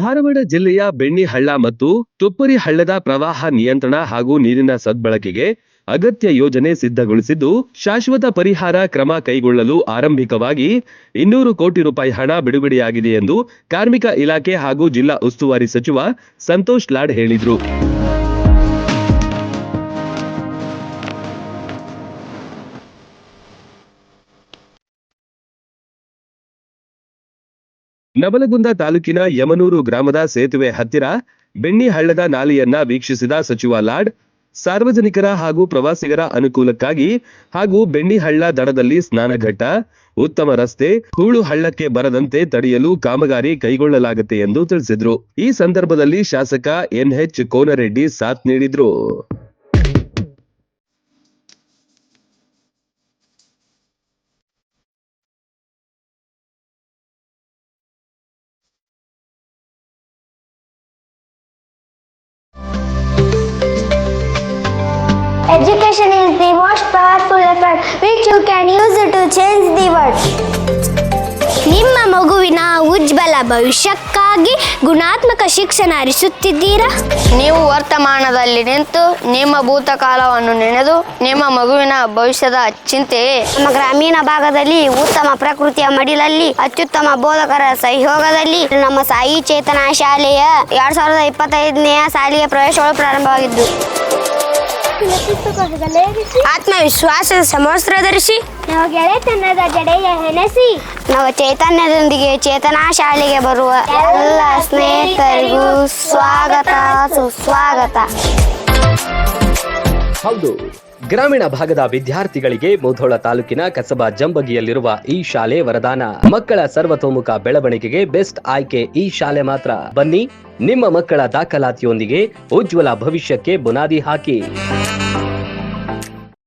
ಧಾರವಾಡ ಜಿಲ್ಲೆಯ ಬೆಣ್ಣಿಹಳ್ಳ ಮತ್ತು ತುಪ್ಪರಿ ಹಳ್ಳದ ಪ್ರವಾಹ ನಿಯಂತ್ರಣ ಹಾಗೂ ನೀರಿನ ಸದ್ಬಳಕೆಗೆ ಅಗತ್ಯ ಯೋಜನೆ ಸಿದ್ಧಗೊಳಿಸಿದ್ದು, ಶಾಶ್ವತ ಪರಿಹಾರ ಕ್ರಮ ಕೈಗೊಳ್ಳಲು ಆರಂಭಿಕವಾಗಿ ಇನ್ನೂರು ಕೋಟಿ ರೂಪಾಯಿ ಹಣ ಬಿಡುಗಡೆಯಾಗಿದೆ ಎಂದು ಕಾರ್ಮಿಕ ಇಲಾಖೆ ಹಾಗೂ ಜಿಲ್ಲಾ ಉಸ್ತುವಾರಿ ಸಚಿವ ಸಂತೋಷ್ ಲಾಡ್ ಹೇಳಿದರು. ನವಲಗುಂದ ತಾಲೂಕಿನ ಯಮನೂರು ಗ್ರಾಮದ ಸೇತುವೆ ಹತ್ತಿರ ಬೆಣ್ಣಿಹಳ್ಳದ ನಾಲೆಯನ್ನ ವೀಕ್ಷಿಸಿದ ಸಚಿವ ಲಾಡ್, ಸಾರ್ವಜನಿಕರ ಹಾಗೂ ಪ್ರವಾಸಿಗರ ಅನುಕೂಲಕ್ಕಾಗಿ ಹಾಗೂ ಬೆಣ್ಣಿಹಳ್ಳ ದಡದಲ್ಲಿ ಸ್ನಾನಘಟ್ಟ ಉತ್ತಮ ರಸ್ತೆ ಹೂಳು ಹಳ್ಳಕ್ಕೆ ಬರದಂತೆ ತಡೆಯಲು ಕಾಮಗಾರಿ ಕೈಗೊಳ್ಳಲಾಗುತ್ತೆ ಎಂದು ತಿಳಿಸಿದ್ರು. ಈ ಸಂದರ್ಭದಲ್ಲಿ ಶಾಸಕ ಎನ್ಎಚ್ ಕೋನರೆಡ್ಡಿ ಸಾಥ್ ನೀಡಿದ್ರು. Education is the most powerful effort. Which you can use to change the world. ನಿಮ್ಮ ಮಗುವಿನ ಉಜ್ವಲ ಭವಿಷ್ಯಕ್ಕಾಗಿ ಗುಣಾತ್ಮಕ ಶಿಕ್ಷಣ ಅರಿಸುತ್ತಿದ್ದೀರಾ? ನೀವು ವರ್ತಮಾನದಲ್ಲಿ ನಿಂತು ನಿಮ್ಮ ಭೂತಕಾಲವನ್ನು ನೆನೆದು ನಿಮ್ಮ ಮಗುವಿನ ಭವಿಷ್ಯದ ಚಿಂತೆಯೇ? ನಮ್ಮ ಗ್ರಾಮೀಣ ಭಾಗದಲ್ಲಿ ಉತ್ತಮ ಪ್ರಕೃತಿಯ ಮಡಿಲಲ್ಲಿ ಅತ್ಯುತ್ತಮ ಬೋಧಕರ ಸಹಯೋಗದಲ್ಲಿ ನಮ್ಮ ಸಾಯಿ ಚೇತನ ಶಾಲೆಯ ಎರಡ್ ಸಾವಿರದ ಇಪ್ಪತ್ತೈದನೆಯ ಶಾಲೆಯ ಪ್ರವೇಶಗಳು ಪ್ರಾರಂಭವಾಗಿದ್ದು. ಆತ್ಮವಿಶ್ವಾಸದ ಸಮವಸ್ತ್ರ ಧರಿಸಿ ನಾವು ಗೆಳೆತನದ ಜಡೆಯ ಹೆಣಸಿ. ನಾವು ಚೈತನ್ಯದೊಂದಿಗೆ ಚೇತನಾ ಶಾಲೆಗೆ ಬರುವ ಎಲ್ಲ ಸ್ನೇಹಿತರಿಗೂ ಸ್ವಾಗತ ಸುಸ್ವಾಗತ. ಹೌದು ಗ್ರಾಮೀಣ ಭಾಗದ ವಿದ್ಯಾರ್ಥಿಗಳಿಗೆ ಮುಧೋಳ ತಾಲೂಕಿನ ಕಸಬಾ ಜಂಬಗಿಯಲ್ಲಿರುವ ಈ ಶಾಲೆ ವರದಾನ. ಮಕ್ಕಳ ಸರ್ವತೋಮುಖ ಬೆಳವಣಿಗೆಗೆ ಬೆಸ್ಟ್ ಆಯ್ಕೆ ಈ ಶಾಲೆ ಮಾತ್ರ. ಬನ್ನಿ ನಿಮ್ಮ ಮಕ್ಕಳ ದಾಖಲಾತಿಯೊಂದಿಗೆ ಉಜ್ವಲ ಭವಿಷ್ಯಕ್ಕೆ ಬುನಾದಿ ಹಾಕಿ.